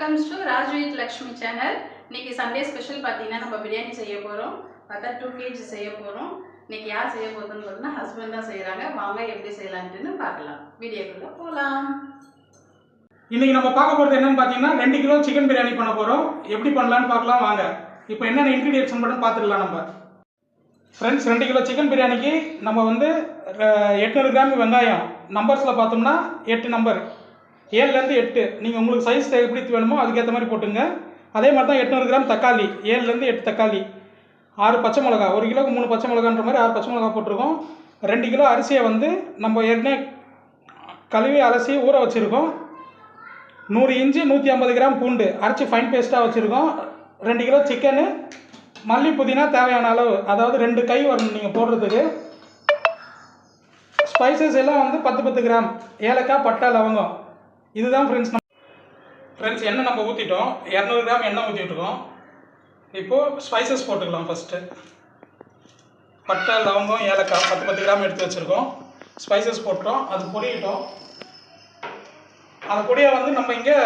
Welcomes to Rajveeth Lakshmi channel இன்னைக்கு Sunday special பார்த்தீங்கன்னா நம்ம பிரியாணி செய்ய போகிறோம் பார்த்தா டூ கேஜி செய்ய போகிறோம் இன்னைக்கு யார் செய்ய போகிறதுன்னு பார்த்தீங்கன்னா ஹஸ்பண்ட் தான் செய்கிறாங்க வாங்க எப்படி செய்யலான்ட்டுன்னு பார்க்கலாம். வீடியோக்குள்ளே போகலாம் இன்னைக்கு நம்ம பார்க்க போகிறது என்னன்னு பார்த்தீங்கன்னா ரெண்டு கிலோ சிக்கன் பிரியாணி பண்ண போகிறோம் எப்படி பண்ணலான்னு பார்க்கலாம் வாங்க. இப்போ என்னென்ன இன்க்ரீடியன்ஸ் மட்டும் பார்த்துக்கலாம் நம்ம. ஃப்ரெண்ட்ஸ் ரெண்டு கிலோ சிக்கன் பிரியாணிக்கு நம்ம வந்து எட்நூறு கிராம் வெங்காயம். நம்பர்ஸில் பார்த்தோம்னா எட்டு நம்பர் ஏழுலேருந்து எட்டு. நீங்கள் உங்களுக்கு சைஸ் எப்படி வேணுமோ அதுக்கேற்ற மாதிரி போட்டுங்க. அதே மாதிரி தான் எட்நூறு கிராம் தக்காளி. ஏழுலேருந்து எட்டு தக்காளி. ஆறு பச்சை மிளகா. ஒரு கிலோக்கு மூணு பச்சை மிளகான்ற மாதிரி ஆறு பச்சை மிளகா போட்டிருக்கோம். ரெண்டு கிலோ அரிசியை வந்து நம்ம ஏற்கனவே கழுவி அலசி ஊற வச்சுருக்கோம். நூறு இஞ்சி நூற்றி ஐம்பது கிராம் பூண்டு அரைச்சி ஃபைன் பேஸ்ட்டாக வச்சுருக்கோம். ரெண்டு கிலோ சிக்கனு. மல்லி புதினா தேவையான அளவு. அதாவது ரெண்டு கை வரணும் நீங்கள் போடுறதுக்கு. ஸ்பைசஸ் எல்லாம் வந்து பத்து பத்து கிராம். ஏலக்காய் பட்டை லவங்கம். இதுதான் ஃப்ரெண்ட்ஸ் நம்ம ஃப்ரெண்ட்ஸ் எண்ணெய் நம்ம ஊற்றிட்டோம் இரநூறு கிராம் எண்ணெய் ஊற்றிட்டுருக்கோம் இப்போது ஸ்பைசஸ் போட்டுக்கலாம் ஃபஸ்ட்டு பட்டை லவங்கம் ஏலக்காய் பத்து பத்து கிராம் எடுத்து வச்சுருக்கோம். ஸ்பைசஸ் போட்டோம் அது பொரியட்டும். அந்த பொடியை வந்து நம்ம இங்கே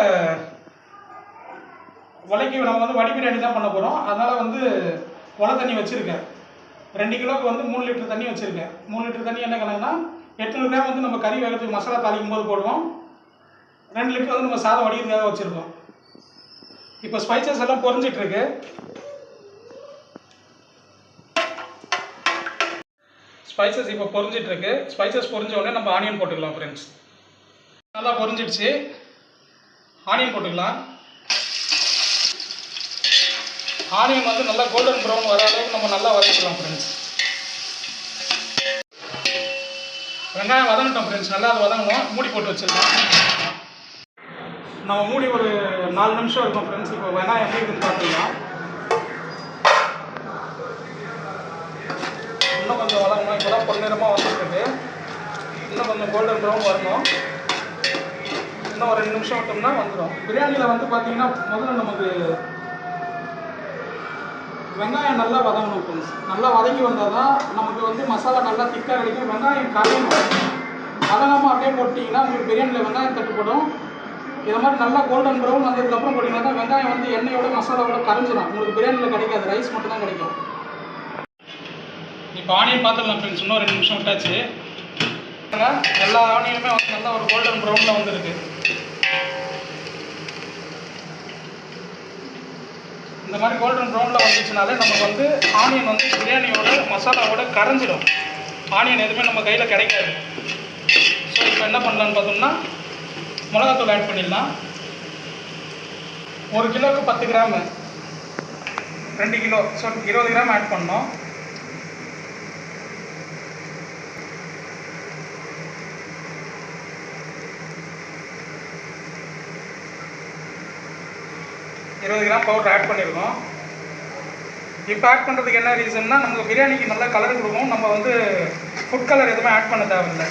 உலைக்கு நம்ம வந்து வடி தான் பண்ண போகிறோம் அதனால் வந்து உலை தண்ணி வச்சுருக்கேன். ரெண்டு கிலோவுக்கு வந்து மூணு லிட்டர் தண்ணி வச்சுருக்கேன். மூணு லிட்டர் தண்ணி என்ன கணக்குனா எட்நூறு கிராம் வந்து நம்ம கறி வேகத்துக்கு மசாலா தாளிக்கும் போது போடுவோம். ரெண்டு லிட்டர் வந்து நம்ம சாதம் வடிக்கிறதுக்காக வச்சுருக்கோம். இப்போ ஸ்பைசஸ் எல்லாம் பொறிஞ்சிட்ருக்கு ஸ்பைசஸ் இப்போ பொறிஞ்சிட்ருக்கு ஸ்பைசஸ் பொறிஞ்ச உடனே நம்ம ஆனியன் போட்டுக்கலாம் ஃப்ரெண்ட்ஸ் நல்லா பொறிஞ்சிடுச்சு ஆனியன் போட்டுக்கலாம். ஆனியன் வந்து நல்லா கோல்டன் ப்ரௌன் வர அளவுக்கு நம்ம நல்லா வதக்கலாம் ஃப்ரெண்ட்ஸ் வெங்காயம் வதங்கட்டும் ஃப்ரெண்ட்ஸ் நல்லா அது வதங்கணும். மூடி போட்டு வச்சிடலாம். நம்ம மூடி ஒரு நாலு நிமிஷம் இருக்கும் ஃப்ரெண்ட்ஸ் இப்போ வெங்காயம் எப்படி இருக்குன்னு பார்த்தீங்கன்னா இன்னும் கொஞ்சம் வளரணும். இப்போ தான் பொன்னிறமாக வந்துருக்குது இன்னும் கொஞ்சம் கோல்டன் ப்ரௌன் வரணும். இன்னும் ஒரு ரெண்டு நிமிஷம் விட்டோம்னா வந்துடும் பிரியாணியில் வந்து பார்த்தீங்கன்னா முதல்ல நமக்கு வெங்காயம் நல்லா வதங்கணும் ஃப்ரெண்ட்ஸ் நல்லா வதங்கி வந்தால் தான் நமக்கு வந்து மசாலா நல்லா திக்காக கிடைக்கும். வெங்காயம் கரையணும். வதங்காமல் அப்படியே போட்டிங்கன்னா உங்களுக்கு பிரியாணியில் வெங்காயம் தட்டுப்படும். இது மாதிரி நல்லா கோல்டன் ப்ரௌன் வந்ததுக்கப்புறம் போட்டிங்கன்னா வெங்காயம் வந்து எண்ணெயோட மசாலாவோட கரைஞ்சிடும் உங்களுக்கு பிரியாணியில் கிடைக்காது ரைஸ் மட்டும் தான் கிடைக்கும். இப்போ ஆனியன் பார்த்துக்கலாம் ஃப்ரெண்ட்ஸ் இன்னும் ரெண்டு நிமிஷம் விட்டாச்சு. எல்லா ஆனியனுமே வந்து நல்லா ஒரு கோல்டன் ப்ரௌனில் வந்துருக்கு. இந்த மாதிரி கோல்டன் ப்ரௌனில் வந்துச்சுனாலே நமக்கு வந்து ஆனியன் வந்து பிரியாணியோட மசாலாவோட கரைஞ்சிடும் ஆனியன் எதுவுமே நம்ம கையில் கிடைக்காது. ஸோ இப்போ என்ன பண்ணலான்னு பார்த்தோம்னா மிளகாத்தூள் ஆட் பண்ணிடலாம். ஒரு கிலோவுக்கு பத்து கிராமு ரெண்டு கிலோ ஸோ இருபது கிராம் ஆட் பண்ணோம். இருபது கிராம் பவுடர் ஆட் பண்ணியிருக்கோம் இப்போ ஆட் பண்ணுறதுக்கு என்ன ரீசன்னா நமக்கு பிரியாணிக்கு நல்ல கலர் கொடுக்கும் நம்ம வந்து ஃபுட் கலர் எதுவுமே ஆட் பண்ண தேவையில்லை.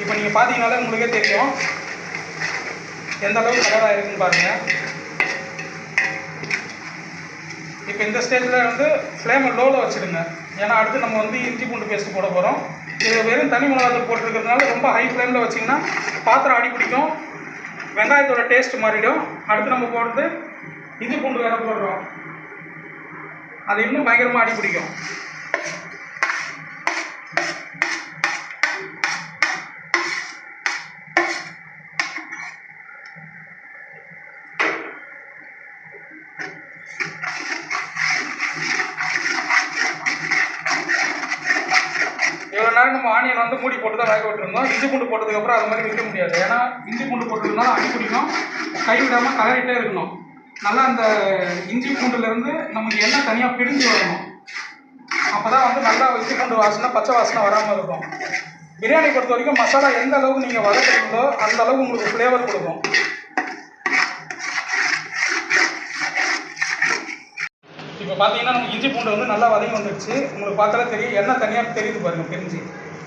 இப்போ நீங்கள் பார்த்தீங்கனாலே உங்களுக்கே தெரியும். எந்த அளவுக்கு கலர் இருக்குன்னு பாருங்கள் இப்போ இந்த ஸ்டேஜில் வந்து ஃப்ளேமை லோவில் வச்சுடுங்க. ஏன்னா அடுத்து நம்ம வந்து இஞ்சி பூண்டு பேஸ்ட் போட போகிறோம் இது வெறும் தனி மிளகாத்தூள் போட்டிருக்கிறதுனால ரொம்ப ஹை ஃப்ளேமில் வச்சிங்கன்னா பாத்திரம் அடி பிடிக்கும். வெங்காயத்தோட டேஸ்ட் மாறிடும். அடுத்து நம்ம போடுறது இஞ்சி பூண்டு வேறு போடுறோம். அது இன்னும் பயங்கரமாக அடி பிடிக்கும். மூடி இஞ்சி பூண்டு போட்டதுக்கப்புறம் அது மாதிரி வைக்க முடியாது. ஏன்னா இஞ்சி பூண்டு போட்டதுனால அடி பிடிக்கும். கைவிடாமல் கலரிட்டே இருக்கணும். நல்லா அந்த இஞ்சி பூண்டுலேருந்து நமக்கு எண்ணெய் தனியாக பிரிஞ்சு வரணும். அப்போ தான் வந்து நல்லா இஞ்சி பூண்டு வாசனை பச்சை வாசனை வராமல் இருக்கும். பிரியாணி பொறுத்த வரைக்கும் மசாலா எந்த அளவுக்கு நீங்கள் வளர்க்குறீங்களோ அந்த அளவுக்கு உங்களுக்கு ஃப்ளேவர் கொடுக்கும். இப்போ பார்த்தீங்கன்னா நமக்கு இஞ்சி பூண்டு வந்து நல்லா வதங்கி வந்துடுச்சு உங்களுக்கு பார்த்தாலே தெரியும். எண்ணெய் தனியாக தெரியுது பாருங்கள் பிரிஞ்சு.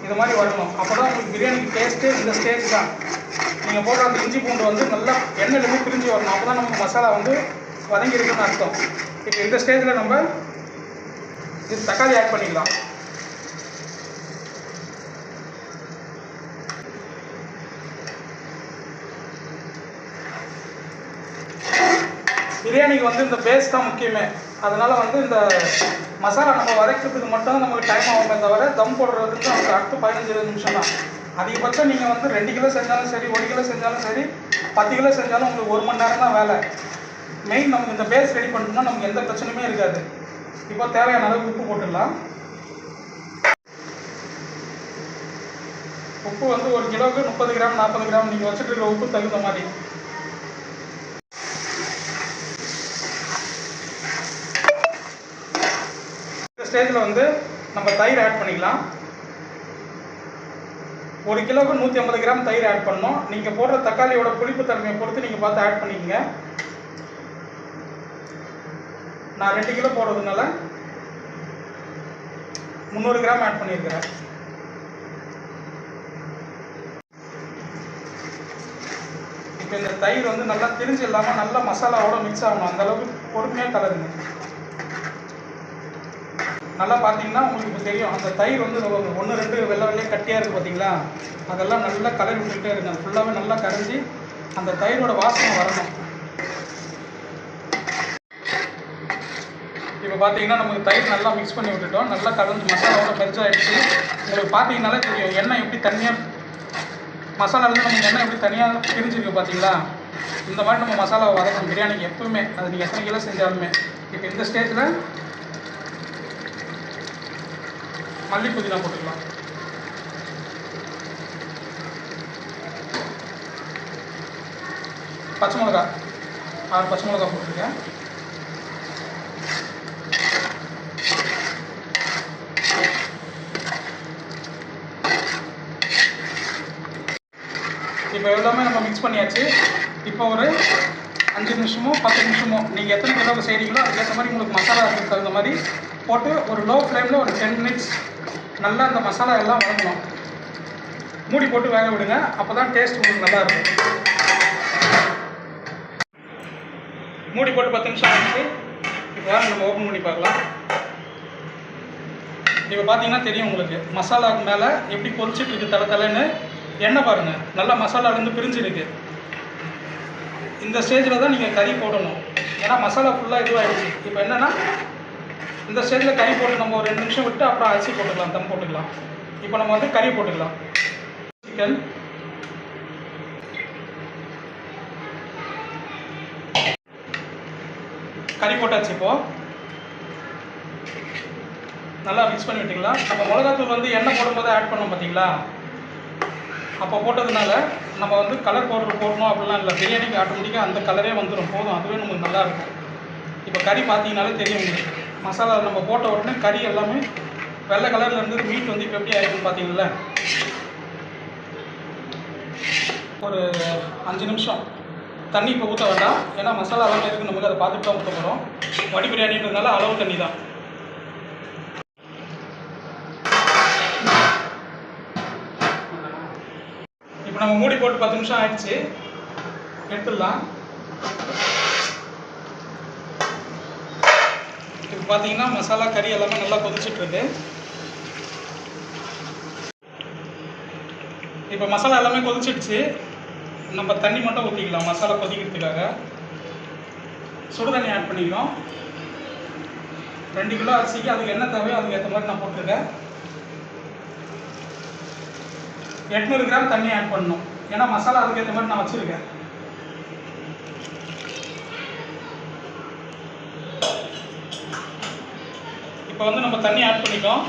இது மாதிரி வரணும். அப்போ தான் உங்களுக்கு பிரியாணிக்கு டேஸ்ட்டு இந்த ஸ்டேஜ் தான். நீங்கள் போடுற அந்த இஞ்சி பூண்டு வந்து நல்லா எண்ணெயிலுமே பிரிஞ்சு வரணும். அப்போ தான் நம்ம மசாலா வந்து வதங்கி இருக்குன்னு அர்த்தம். இப்போ இந்த ஸ்டேஜில் நம்ம இது தக்காளி ஆட் பண்ணிக்கலாம். பிரியாணிக்கு வந்து இந்த பேஸ் தான் முக்கியமே. அதனால் வந்து இந்த மசாலா நம்ம வதக்கிறதுக்கு மட்டும் தான் நமக்கு டைம் ஆகுமே தவிர தம் போடுறதுக்கு நமக்கு அடுத்து பதினஞ்சு இருபது நிமிஷம் தான். அதிகபட்சம் நீங்கள் வந்து ரெண்டு கிலோ செஞ்சாலும் சரி ஒரு கிலோ செஞ்சாலும் சரி பத்து கிலோ செஞ்சாலும் உங்களுக்கு ஒரு மணி நேரம் தான் வேலை. மெயின் நமக்கு இந்த பேஸ் ரெடி பண்ணோம்னா நமக்கு எந்த பிரச்சனையுமே இருக்காது. இப்போ தேவையான அளவுக்கு உப்பு போட்டுடலாம். உப்பு வந்து ஒரு கிலோவுக்கு முப்பது கிராம் நாற்பது கிராம் நீங்கள் வச்சுட்டு இருக்கிற உப்பு தகுந்த மாதிரி. ஸ்டேஜில் வந்து நம்ம தயிர் ஆட் பண்ணிக்கலாம். ஒரு கிலோவுக்கு நூற்றி ஐம்பது கிராம் தயிர் ஆட் பண்ணோம் நீங்கள் போடுற தக்காளியோட புளிப்பு தன்மையை பொறுத்து நீங்கள் பார்த்து ஆட் பண்ணிக்கங்க. நான் ரெண்டு கிலோ போடுறதுனால முந்நூறு கிராம் ஆட் பண்ணியிருக்கிறேன். இப்போ இந்த தயிர் வந்து நல்லா திரிஞ்சு இல்லாமல் நல்லா மசாலாவோட மிக்ஸ் ஆகணும். அந்த அளவுக்கு பொறுமையாக கலருங்க. நல்லா பார்த்தீங்கன்னா உங்களுக்கு இப்போ தெரியும். அந்த தயிர் வந்து ஒன்று ரெண்டு வெள்ளை வெள்ளையே கட்டியாக இருக்குது பார்த்தீங்களா அதெல்லாம் நல்லா கலர் விட்டுக்கிட்டே இருக்கும் ஃபுல்லாகவே நல்லா கரைஞ்சி அந்த தயிரோட வாசனை வரணும். இப்போ பார்த்தீங்கன்னா நமக்கு தயிர் நல்லா மிக்ஸ் பண்ணி விட்டுட்டோம். நல்லா கலந்து மசாலாவோட மெர்ஜ் ஆகிடுச்சு உங்களுக்கு பார்த்தீங்கன்னாலே தெரியும் எண்ணெய் எப்படி தனியாக மசாலாலேருந்து நமக்கு எண்ணெய் எப்படி தனியாக பிரிஞ்சிருக்கு பார்த்தீங்களா இந்த மாதிரி நம்ம மசாலாவை வதக்கணும். பிரியாணிக்கு எப்பவுமே. அது நீங்கள் எத்தனை கிலோ செஞ்சாலுமே. இப்போ இந்த ஸ்டேஜில் மல்லி புதினா போட்டுக்கலாம். பச்சை மிளகா ஆறு பச்சை மிளகா போட்டிருக்கேன். இப்போ எல்லாமே நம்ம மிக்ஸ் பண்ணியாச்சு. இப்போ ஒரு அஞ்சு நிமிஷமோ பத்து நிமிஷமோ நீங்கள் எத்தனை கிலோவுக்கு செய்கிறீங்களோ அதுக்கேற்ற மாதிரி உங்களுக்கு மசாலா அதுக்கு தகுந்த மாதிரி போட்டு ஒரு லோ ஃப்ளேமில் ஒரு டென் மினிட்ஸ் நல்லா அந்த மசாலா எல்லாம் வதங்கணும் மூடி போட்டு வேக விடுங்க. அப்போ தான் டேஸ்ட் உங்களுக்கு நல்லா இருக்கும். மூடி போட்டு பத்து நிமிஷம் ஆகிடுச்சு இப்போ நம்ம ஓப்பன் பண்ணி பார்க்கலாம். இப்போ பார்த்தீங்கன்னா தெரியும் உங்களுக்கு. மசாலாவுக்கு மேலே எப்படி பொரிச்சிட்டு இருக்கு தலை தலைன்னு. எண்ணெய் பாருங்கள் நல்லா மசாலாலேருந்து பிரிஞ்சிருக்கு. இந்த ஸ்டேஜில் தான் நீங்கள் கறி போடணும். ஏன்னா மசாலா ஃபுல்லாக இதுவாகிடுச்சு இப்போ என்னென்னா இந்த ஸ்டேஜில் கறி போட்டு நம்ம ஒரு ரெண்டு நிமிஷம் விட்டு அப்புறம் அரிசி போட்டுக்கலாம் தம் போட்டுக்கலாம். இப்போ நம்ம வந்து கறி போட்டுக்கலாம். சிக்கன் கறி போட்டாச்சு இப்போது நல்லா மிக்ஸ் பண்ணி விட்டுக்கலாம் நம்ம மிளகாத்தூள் வந்து எண்ணெய் போடும்போது ஆட் பண்ணோம் பார்த்தீங்களா அப்போ போட்டதுனால நம்ம வந்து கலர் பவுடர் போடணும் அப்படிலாம் இல்லை. பிரியாணிக்கு ஆட்டோமேட்டிக்காக அந்த கலரே வந்துடும் போதும். அதுவே நமக்கு நல்லாயிருக்கும் இப்போ கறி பார்த்தீங்கனாலே தெரியும் உங்களுக்கு. மசாலா நம்ம போட்ட உடனே கறி எல்லாமே வெள்ளை கலரில் இருந்து மீட் வந்து இப்போ எப்படி ஆகிடுன்னு பார்த்தீங்களா ஒரு அஞ்சு நிமிஷம். தண்ணி இப்போ ஊற்ற வேண்டாம். ஏன்னா மசாலா எல்லாமே இருக்குது நமக்கு அதை பார்த்துட்டு தான் ஊற்ற போகிறோம் வடி பிரியாணின்றதுனால அளவு தண்ணி தான். இப்போ நம்ம மூடி போட்டு பத்து நிமிஷம் ஆயிடுச்சு. எடுத்துடலாம். பார்த்தீங்கன்னா மசாலா கறி எல்லாமே நல்லா கொதிச்சிட்டு இருக்கு இப்போ மசாலா எல்லாமே கொதிச்சிடுச்சு. நம்ம தண்ணி மட்டும் ஊற்றிக்கலாம் மசாலா கொதிக்கிறதுக்காக. சுடு தண்ணி ஆட் பண்ணிக்கிறோம். ரெண்டு கிலோ அரிசிக்கு அதுக்கு என்ன தேவையோ அதுக்கு ஏற்ற மாதிரி நான் போட்டிருக்கேன். எட்நூறு கிராம் தண்ணி ஆட் பண்ணணும். ஏன்னா மசாலா அதுக்கேற்ற மாதிரி நான் வச்சுருக்கேன். இப்போ வந்து நம்ம தண்ணி ஆட் பண்ணிட்டோம்.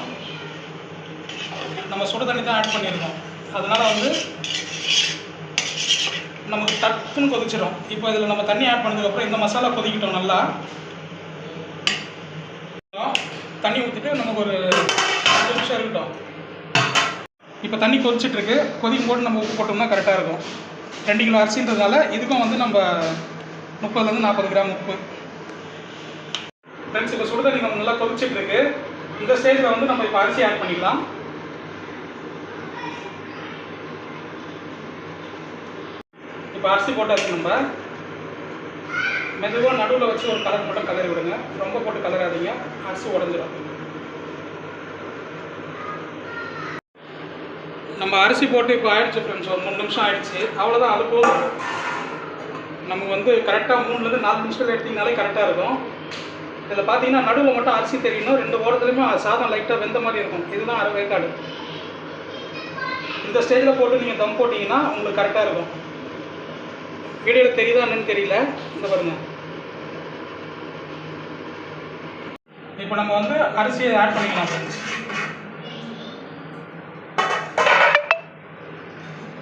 நம்ம சுடு தண்ணி தான் ஆட் பண்ணியிருக்கோம். அதனால் வந்து நமக்கு டக்குன்னு கொதிச்சிடும் இப்போ இதில் நம்ம தண்ணி ஆட் பண்ணதுக்கப்புறம் இந்த மசாலா கொதிக்கிட்டோம் நல்லா. தண்ணி ஊற்றிட்டு நமக்கு ஒரு அஞ்சு நிமிஷம் இருக்கட்டும். இப்போ தண்ணி கொதிச்சிட்ருக்கு. கொதிக்கும் போது நம்ம உப்பு போட்டோம்னா கரெக்டாக இருக்கும். ரெண்டு கிலோ அரிசின்றதுனால இதுக்கும் வந்து நம்ம முப்பதுலேருந்து நாற்பது கிராம் உப்பு. ஃப்ரெண்ட்ஸ் இப்போ சுடுதண்ணி நம்ம நல்லா கொதிச்சுட்டு இருக்கு. இந்த ஸ்டேஜில் வந்து நம்ம இப்போ அரிசி ஆட் பண்ணிக்கலாம். இப்போ அரிசி போட்டாச்சு நம்ம. மெதுவாக நடுவில் வச்சு ஒரு கலர் மட்டும் கலரி விடுங்க. ரொம்ப போட்டு கலராதீங்க அரிசி உடஞ்சிடும். நம்ம அரிசி போட்டு இப்போ ஆயிடுச்சு ஃப்ரெண்ட்ஸ் ஒரு மூணு நிமிஷம் ஆயிடுச்சு. அவ்வளோதான் அது போதும். நமக்கு வந்து கரெக்டாக மூணுலேருந்து நாலு நிமிஷத்தில் எடுத்தீங்கனாலே கரெக்டாக இருக்கும். இதில் பார்த்தீங்கன்னா நடுவில் மட்டும் அரிசி தெரியணும் ரெண்டு ஓரத்துலையுமே சாதம் லைட்டாக வெந்த மாதிரி இருக்கும். இதுதான் அரை வேக்காடு. இந்த ஸ்டேஜில் போட்டு நீங்கள் தம் போட்டிங்கன்னா உங்களுக்கு கரெக்டாக இருக்கும். வீடியோவில் தெரியுதா என்னன்னு தெரியல. இந்த பாருங்கள் இப்போ நம்ம வந்து அரிசியை ஆட் பண்ணிக்கலாம்.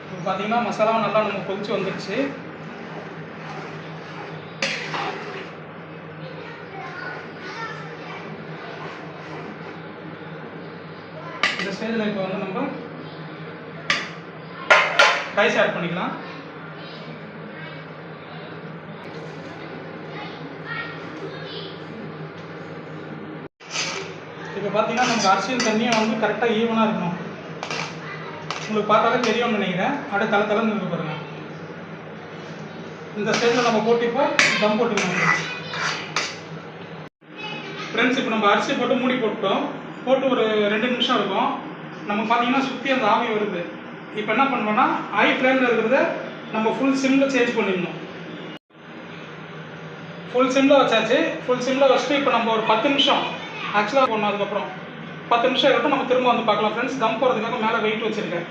இப்போ பார்த்தீங்கன்னா மசாலாவும் நல்லா நம்ம கொதிச்சு வந்துடுச்சு ஸ்டேஜில் இப்போ வந்து நம்ம ரைஸ் ஆட் பண்ணிக்கலாம். இப்போ பார்த்தீங்கன்னா நமக்கு அரிசியும் தண்ணியும் வந்து கரெக்டாக ஈவனாக இருக்கணும். உங்களுக்கு பார்த்தாலே தெரியும்னு நினைக்கிறேன். அப்படியே தலை தலைன்னு இருக்கு பாருங்கள் இந்த ஸ்டேஜில் நம்ம போட்டு இப்போ தம் போட்டுக்கணும் ஃப்ரெண்ட்ஸ் இப்போ நம்ம அரிசி போட்டு மூடி போட்டோம் போட்டு ஒரு ரெண்டு நிமிஷம் இருக்கும். நம்ம பார்த்தீங்கன்னா சுற்றி அந்த ஆவி வருது. இப்போ என்ன பண்ணுவோம்னா ஹை ஃப்ரேமில் இருக்கிறத நம்ம ஃபுல் சிம்மில் சேஞ்ச் பண்ணிடணும். ஃபுல் சிம்மில் வச்சாச்சு. ஃபுல் சிம்மில் வச்சுட்டு இப்போ நம்ம ஒரு பத்து நிமிஷம் ஆக்சுவலாக போடணும் அதுக்கப்புறம். பத்து நிமிஷம் இருக்கட்டும் நம்ம திரும்ப வந்து பார்க்கலாம் ஃப்ரெண்ட்ஸ் தம் போகிறதுக்காக மேலே வெயிட் வச்சுருக்கேன்.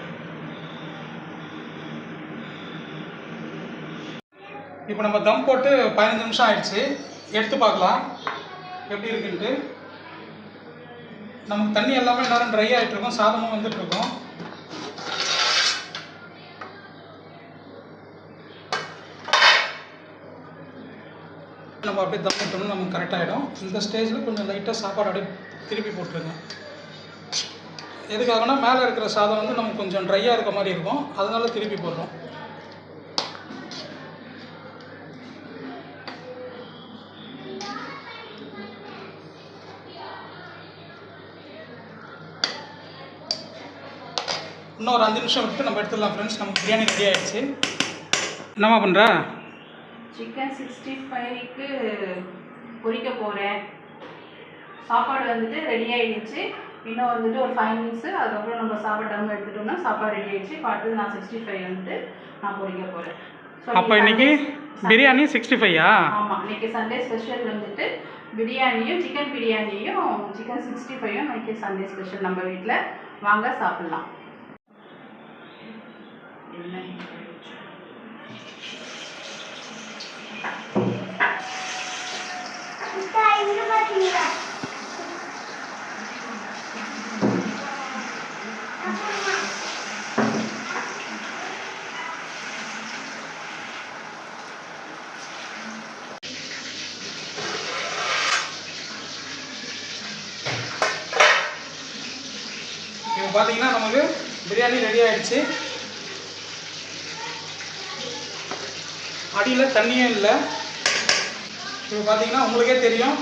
இப்போ நம்ம தம் போட்டு பதினஞ்சு நிமிஷம் ஆயிடுச்சு. எடுத்து பார்க்கலாம். எப்படி இருக்குன்ட்டு. நமக்கு தண்ணி எல்லாமே நேரம் ட்ரை ஆகிட்டு இருக்கும் சாதமும் வந்துட்டு இருக்கும் நம்ம அப்படியே தம் விட்டோம்னா நமக்கு கரெக்ட் ஆகிடும் இந்த ஸ்டேஜில் கொஞ்சம் லைட்டாக சாப்பாடு அப்படியே திருப்பி போட்டுருங்க. எதுக்காகனா மேலே இருக்கிற சாதம் வந்து நமக்கு கொஞ்சம் ட்ரையாக இருக்க மாதிரி இருக்கும். அதனால திருப்பி போடுறோம். இன்னும் ஒரு அஞ்சு நிமிஷம் விட்டு நம்ம எடுத்துடலாம் ஃப்ரெண்ட்ஸ் நமக்கு பிரியாணி ரெடி ஆயிடுச்சு. என்னம்மா பண்ணுற சிக்கன் சிக்ஸ்டி ஃபைவ்க்கு பொரிக்க போகிறேன் சாப்பாடு வந்துட்டு ரெடி ஆயிடுச்சு. இன்னும் வந்துட்டு ஒரு ஃபைவ் மினிட்ஸு அதுக்கப்புறம் நம்ம சாப்பாடு டம்மு எடுத்துட்டோம்னா சாப்பாடு ரெடி ஆயிடுச்சு. இப்போ அடுத்தது நான் சிக்ஸ்டி ஃபைவ் வந்துட்டு நான் பொரிக்க போகிறேன் அப்போ இன்னைக்கு பிரியாணி சிக்ஸ்டி ஃபைவா ஆமாம் இன்னைக்கு சண்டே ஸ்பெஷல் வந்துட்டு பிரியாணியும் சிக்கன் பிரியாணியும் சிக்கன் சிக்ஸ்டி ஃபைவும் இன்னைக்கு சண்டே ஸ்பெஷல் நம்ம வீட்டில் வாங்க சாப்பிட்லாம். பார்த்தீங்கன்னா நமக்கு பிரியாணி ரெடி ஆயிடுச்சு. அடியில் தண்ணியே இல்லை. இப்போ பார்த்தீங்கன்னா உங்களுக்கே தெரியும்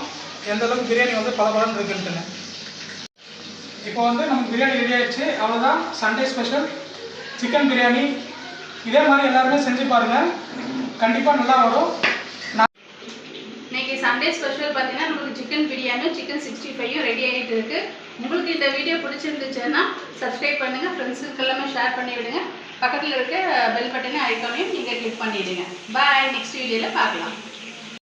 எந்த அளவுக்கு பிரியாணி வந்து பளபளன்னு இருக்குன்ட்டுன்னு. இப்போ வந்து நமக்கு பிரியாணி ரெடி ஆயிடுச்சு. அவ்வளோதான் சண்டே ஸ்பெஷல் சிக்கன் பிரியாணி. இதே மாதிரி எல்லாருமே செஞ்சு பாருங்கள் கண்டிப்பாக நல்லா வரும். இன்னைக்கு சண்டே ஸ்பெஷல் பார்த்தீங்கன்னா நமக்கு சிக்கன் பிரியாணியும் சிக்கன் சிக்ஸ்டி ஃபைவும் ரெடி ஆகிட்டு இருக்குது உங்களுக்கு இந்த வீடியோ பிடிச்சிருந்துச்சுன்னா சப்ஸ்கிரைப் பண்ணுங்கள் ஃப்ரெண்ட்ஸுக்கு எல்லாமே ஷேர் பண்ணி விடுங்க பக்கத்தில் இருக்க பெல் பட்டனை ஐக்கானையும் நீங்கள் கிளிக் பண்ணிவிடுங்க பாய் நெக்ஸ்ட் வீடியோவில் பார்க்கலாம்.